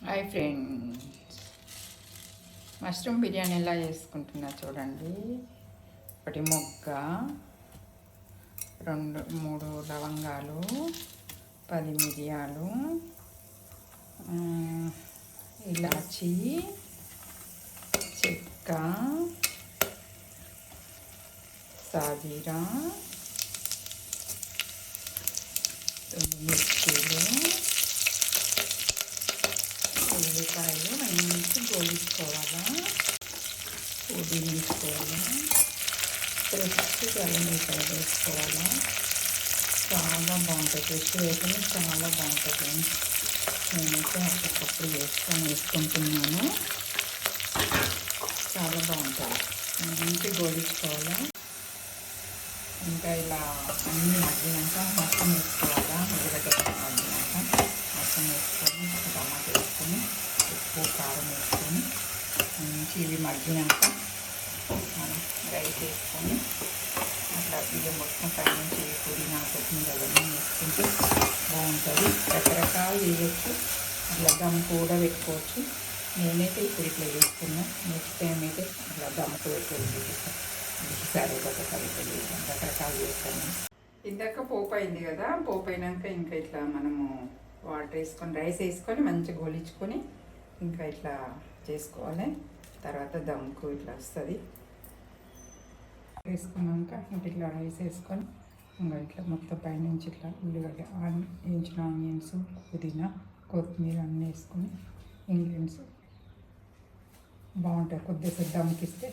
Hi friends mushroom biryani ఎలా చేసుకుంటున్నా చూడండి. ఒకటి మొగ్గ రెండు మూడు లవంగాలు పది మిరియాలు ఇలాచి చెక్క సాజీరా రెండు మిర్చీలు కరివేపాయలు మంచి గోలించుకోవాలా? ఉడిగించుకోవాలా ఫ్రెష్ కరివేపాయలు వేసుకోవాలా చాలా బాగుంటుంది ఫ్రెష్ వేసుకుని చాలా బాగుంటుంది. నేనైతే అప్పటికప్పుడు వేసుకొని వేసుకుంటున్నాను. చాలా బాగుంటుంది మంచి గోలించుకోవాలా? ఇంకా ఇలా అన్ని మగ్గినాక మొత్తం వేసుకోవాలా? ఉల్లిగడ్డ మగ్గినాక మొత్తం వేసుకొని టమాటా వేసుకొని ఉప్పు కారం వేసుకొని మంచి ఇవి మగ్గినాక మనం రైస్ వేసుకొని అట్లా బియ్యం మొత్తం పైనుంచి పుదీనా కొత్తిమీర అవన్నీ వేసుకుంటే బాగుంటుంది. రకరకాలు వేయచ్చు అట్లా దమ్ కూడా పెట్టుకోవచ్చు. నేనైతే ఇప్పుడు ఇట్లా చేసుకున్నా. నెక్స్ట్ టైం అయితే అట్లా దమ్కు పెట్టుకోవచ్చు ఈసారి ఒక రకరకాలు చేస్తాను ఇందాక పోపు అయింది కదా? పోపు అయినాక ఇంకా ఇట్లా మనము వాటర్ వేసుకొని రైస్ వేసుకొని మంచిగా గోలించుకొని ఇంకా ఇట్లా చేసుకోవాలి. తర్వాత దమ్కు ఇట్లా వస్తుంది. వేసుకున్నాక ఇట్లా రైస్ వేసుకొని ఇంకా ఇట్లా మొత్తం పైనుంచి ఇట్లా ఉల్లిగడ్డ ఆన్- వేయించిన ఆనియన్స్ పుదీనా కొత్తిమీర అన్నీ వేసుకొని ఇంగ్రీడియంట్స్ బాగుంటాయి. కొద్దిసేపు దమ్కిస్తే